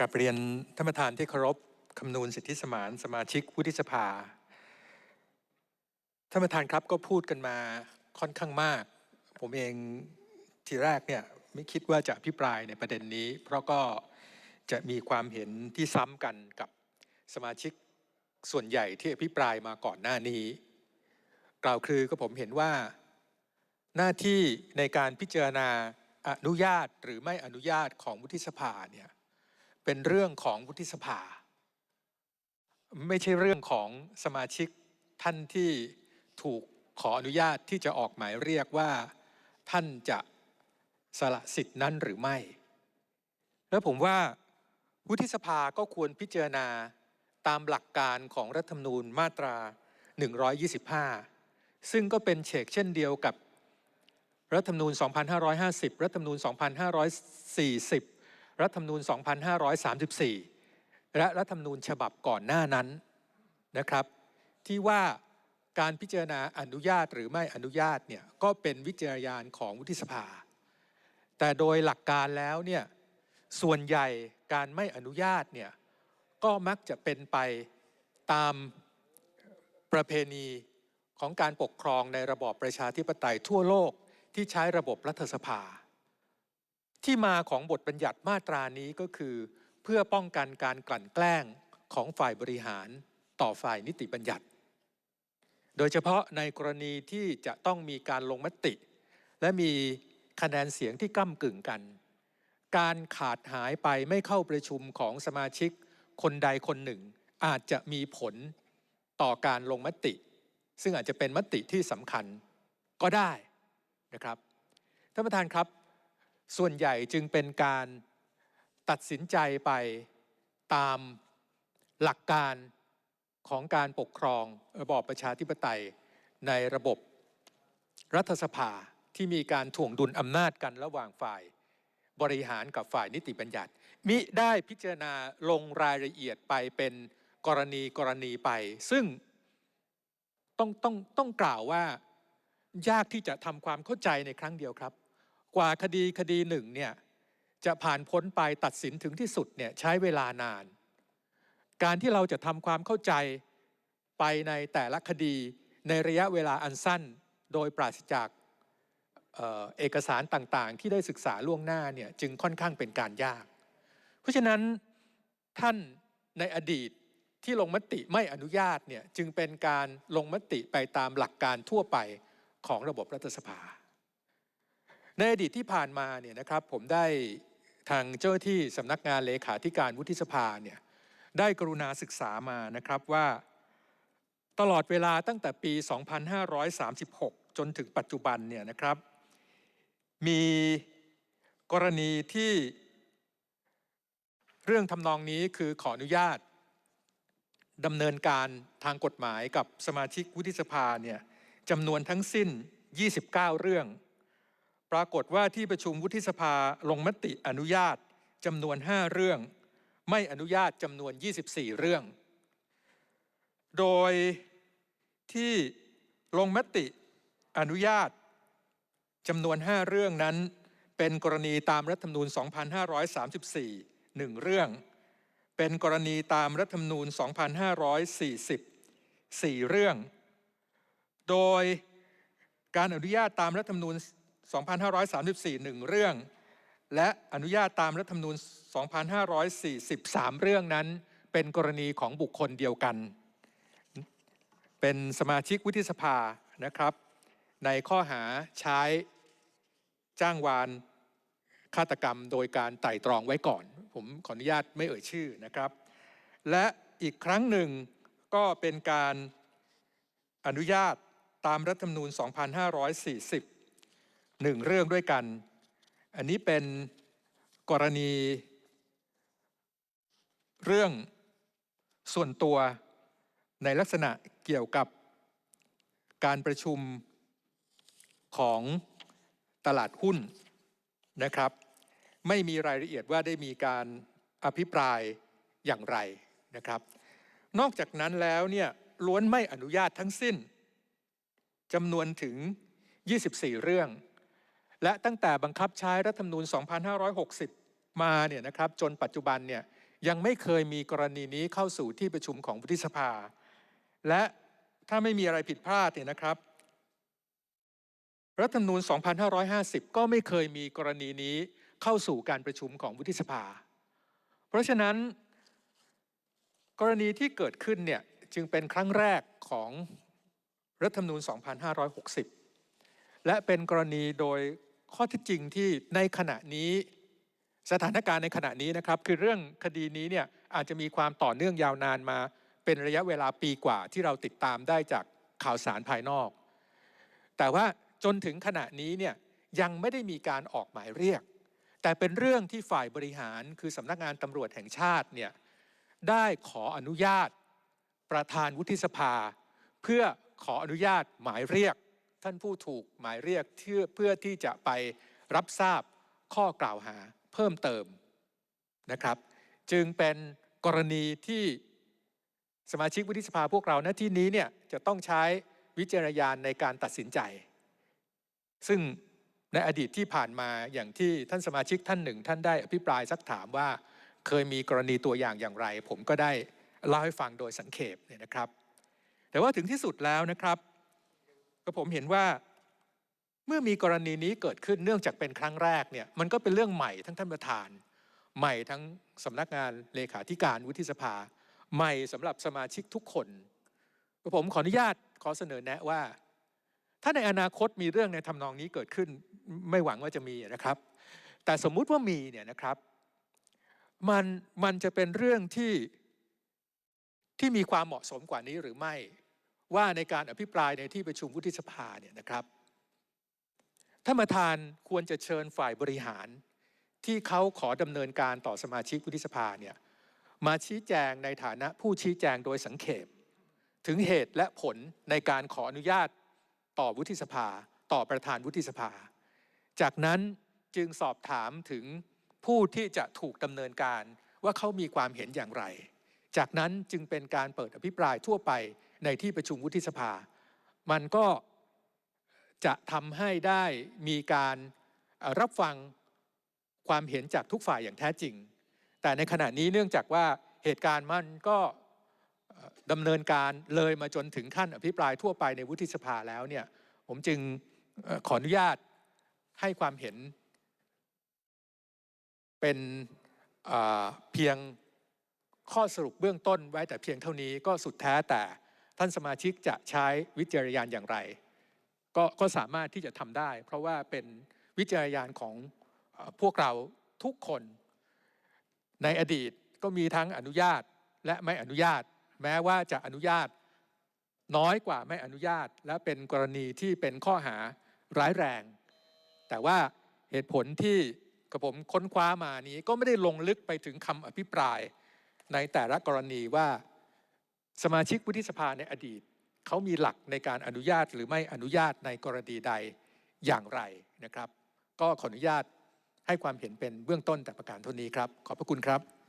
กราบเรียนท่านประธานที่เคารพคำนูนสิทธิสมานสมาชิกวุฒิสภาท่านประธานครับก็พูดกันมาค่อนข้างมาก ผมเองทีแรกเนี่ยไม่คิดว่าจะอภิปรายในประเด็นนี้ เพราะก็จะมีความเห็นที่ซ้ำกันกับสมาชิกส่วนใหญ่ที่อภิปรายมาก่อนหน้านี้ กล่าวคือก็ผมเห็นว่า หน้าที่ในการพิจารณาอนุญาตหรือไม่อนุญาตของวุฒิสภาเนี่ย เป็นเรื่องของวุฒิสภา ไม่ใช่เรื่องของสมาชิกท่านที่ถูกขออนุญาตที่จะออกหมายเรียกว่าท่านจะสละสิทธินั้นหรือไม่ แล้วผมว่าวุฒิสภาก็ควรพิจารณาตามหลักการของรัฐธรรมนูญมาตรา 125 ซึ่งก็เป็นเฉกเช่นเดียวกับรัฐธรรมนูญ 2550 รัฐธรรมนูญ 2540 รัฐธรรมนูญ 2534 และรัฐธรรมนูญฉบับก่อนหน้านั้นนะครับ ที่ว่าการพิจารณาอนุญาตหรือไม่อนุญาตเนี่ยก็เป็นวิจารยานของวุฒิสภา แต่โดยหลักการแล้วเนี่ยส่วนใหญ่การไม่อนุญาตเนี่ยก็มักจะเป็นไปตามประเพณีของการปกครองในระบอบประชาธิปไตยทั่วโลกที่ใช้ระบบรัฐสภา ที่มาของบทบัญญัติมาตรานี้ก็คือ เพื่อป้องกันการกลั่นแกล้งของฝ่ายบริหารต่อฝ่ายนิติบัญญัติ โดยเฉพาะในกรณีที่จะต้องมีการลงมติ และมีคะแนนเสียงที่ก้ากึ่งกัน การขาดหายไปไม่เข้าประชุมของสมาชิกคนใดคนหนึ่ง อาจจะมีผลต่อการลงมติ ซึ่งอาจจะเป็นมติที่สำคัญก็ได้นะครับท่านประธานครับ ส่วนใหญ่จึงเป็นการตัดสินใจไปตามหลักการของการปกครองระบอบประชาธิปไตยในระบบรัฐสภาที่มีการถ่วงดุลอำนาจกันระหว่างฝ่ายบริหารกับฝ่ายนิติบัญญัติ มิได้พิจารณาลงรายละเอียดไปเป็นกรณีกรณีไป ซึ่งต้องต้องต้องกล่าวว่ายากที่จะทำความเข้าใจในครั้งเดียวครับ กว่าคดีคดีหนึ่งเนี่ยจะผ่านพ้นไปตัดสินถึงที่สุดเนี่ยใช้เวลานาน การที่เราจะทำความเข้าใจไปในแต่ละคดีในระยะเวลาอันสั้น โดยปราศจากเออเอกสารต่างๆ ที่ได้ศึกษาล่วงหน้าเนี่ยจึงค่อนข้างเป็นการยาก เพราะฉะนั้นท่านในอดีตที่ลงมติไม่อนุญาตเนี่ยจึงเป็นการลงมติไปตามหลักการทั่วไปของระบบรัฐสภา ในอดีตที่ผ่านมาเนี่ยนะครับผมได้ทางเจ้าที่สำนักงานเลขาธิการวุฒิสภาเนี่ยได้กรุณาศึกษามานะครับว่า ตลอดเวลาตั้งแต่ปี 2536 จนถึงปัจจุบันเนี่ยนะครับ มีกรณีที่เรื่องทำนองนี้คือขออนุญาตดำเนินการทางกฎหมายกับสมาชิกวุฒิสภาเนี่ยจำนวนทั้งสิ้น 29 เรื่อง ปรากฏว่าที่ประชุมวุฒิสภาลงมติอนุญาตจำนวน 5 เรื่อง ไม่อนุญาตจำนวน 24 เรื่อง โดยที่ลงมติอนุญาตจำนวน 5 เรื่องนั้น เป็นกรณีตามรัฐธรรมนูญ 2534 1 เรื่อง เป็นกรณีตามรัฐธรรมนูญ 2540 4 เรื่อง โดยการอนุญาตตามรัฐธรรมนูญ 2534หนึ่งเรื่อง และอนุญาตตามรัฐธรรมนูญ 2543 เรื่องนั้น เป็นกรณีของบุคคลเดียวกัน เป็นสมาชิกวุฒิสภานะครับ ในข้อหาใช้จ้างวานฆาตกรรมโดยการไต่ตรองไว้ก่อน ผมขออนุญาตไม่เอ่ยชื่อนะครับ และอีกครั้งหนึ่งก็เป็นการอนุญาตตามรัฐธรรมนูญ 2540 หนึ่งเรื่องด้วยกัน อันนี้เป็นกรณี เรื่องส่วนตัวในลักษณะเกี่ยวกับการประชุมของตลาดหุ้นนะครับ ไม่มีรายละเอียดว่าได้มีการอภิปรายอย่างไรนะครับ นอกจากนั้นแล้วเนี่ยล้วนไม่อนุญาตทั้งสิ้นจำนวนถึง 24 เรื่อง และตั้งแต่บังคับใช้รัฐธรรมนูญ 2560 มาเนี่ยนะครับจนปัจจุบันเนี่ยยังไม่เคยมีกรณีนี้เข้าสู่ที่ประชุมของวุฒิสภา และถ้าไม่มีอะไรผิดพลาดเนี่ยนะครับ รัฐธรรมนูญ 2550 ก็ไม่เคยมีกรณีนี้เข้าสู่การประชุมของวุฒิสภา เพราะฉะนั้น กรณีที่เกิดขึ้นเนี่ยจึงเป็นครั้งแรกของรัฐธรรมนูญ 2560 และเป็นกรณีโดย ข้อท็จจริงที่ในขณะนี้สถานการณ์ในขณะนี้นะครับ คือเรื่องคดีนี้เนี่ยอาจจะมีความต่อเนื่องยาวนานมาเป็นระยะเวลาปีกว่าที่เราติดตามได้จากข่าวสารภายนอก แต่ว่าจนถึงขณะนี้เนี่ยยังไม่ได้มีการออกหมายเรียก แต่เป็นเรื่องที่ฝ่ายบริหารคือสำนักงานตำรวจแห่งชาติเนี่ยได้ขออนุญาตประธานวุฒิสภา เพื่อขออนุญาตหมายเรียก ท่านผู้ถูกหมายเรียกเพื่อเพื่อที่จะไปรับทราบข้อกล่าวหาเพิ่มเติมนะครับ จึงเป็นกรณีที่สมาชิกวุฒิสภาพวกเราณที่นี้เนี่ยจะต้องใช้วิจารณญาณในการตัดสินใจ ซึ่งในอดีตที่ผ่านมาอย่างที่ท่านสมาชิกท่านหนึ่ง ท่านได้อภิปรายซักถามว่าเคยมีกรณีตัวอย่างอย่างไร ผมก็ได้เล่าให้ฟังโดยสังเขปเนี่ยนะครับ แต่ว่าถึงที่สุดแล้วนะครับ ก็ผมเห็นว่าเมื่อมีกรณีนี้เกิดขึ้นเนื่องจากเป็นครั้งแรกเนี่ยมันก็เป็นเรื่องใหม่ทั้งท่านประธาน ใหม่ทั้งสำนักงานเลขาธิการวุฒิสภา ใหม่สำหรับสมาชิกทุกคนผมขออนุญาตขอเสนอแนะว่า ถ้าในอนาคตมีเรื่องในทำนองนี้เกิดขึ้นไม่หวังว่าจะมีนะครับ แต่สมมุติว่ามีเนี่ยนะครับมันมันจะเป็นเรื่องที่ที่มีความเหมาะสมกว่านี้หรือไม่ ว่าในการอภิปรายในที่ประชุมวุฒิสภาเนี่ยนะครับท่านประธานควรจะเชิญฝ่ายบริหาร ที่เขาขอดำเนินการต่อสมาชิกวุฒิสภาเนี่ยมาชี้แจงในฐานะผู้ชี้แจงโดยสังเขปถึงเหตุและผลในการขออนุญาตต่อวุฒิสภา ต่อประธานวุฒิสภา จากนั้นจึงสอบถามถึงผู้ที่จะถูกดำเนินการว่าเขามีความเห็นอย่างไร จากนั้นจึงเป็นการเปิดอภิปรายทั่วไป ในที่ประชุมวุฒิสภา มันก็จะทำให้ได้มีการรับฟังความเห็นจากทุกฝ่ายอย่างแท้จริง แต่ในขณะนี้เนื่องจากว่าเหตุการณ์มันก็ดำเนินการเลยมาจนถึงขั้นอภิปรายทั่วไปในวุฒิสภาแล้วเนี่ยผมจึงขออนุญาตให้ความเห็น เป็นเพียงข้อสรุปเบื้องต้นไว้แต่เพียงเท่านี้ก็สุดแท้แต่ ท่านสมาชิกจะใช้วิจารณญาณอย่างไรก็ก็สามารถที่จะทำได้ เพราะว่าเป็นวิจารณญาณของพวกเราทุกคน ในอดีตก็มีทั้งอนุญาตและไม่อนุญาต แม้ว่าจะอนุญาตน้อยกว่าไม่อนุญาต และเป็นกรณีที่เป็นข้อหาร้ายแรง แต่ว่าเหตุผลที่กระผมค้นคว้ามานี้ก็ไม่ได้ลงลึกไปถึงคำอภิปรายในแต่ละกรณีว่า สมาชิกวุฒิสภาในอดีตเขามีหลักในการอนุญาตหรือไม่อนุญาตในกรณีใดอย่างไรนะครับ ก็ขออนุญาตให้ความเห็นเป็นเบื้องต้นแต่ประการเท่านี้ครับ ขอบพระคุณครับ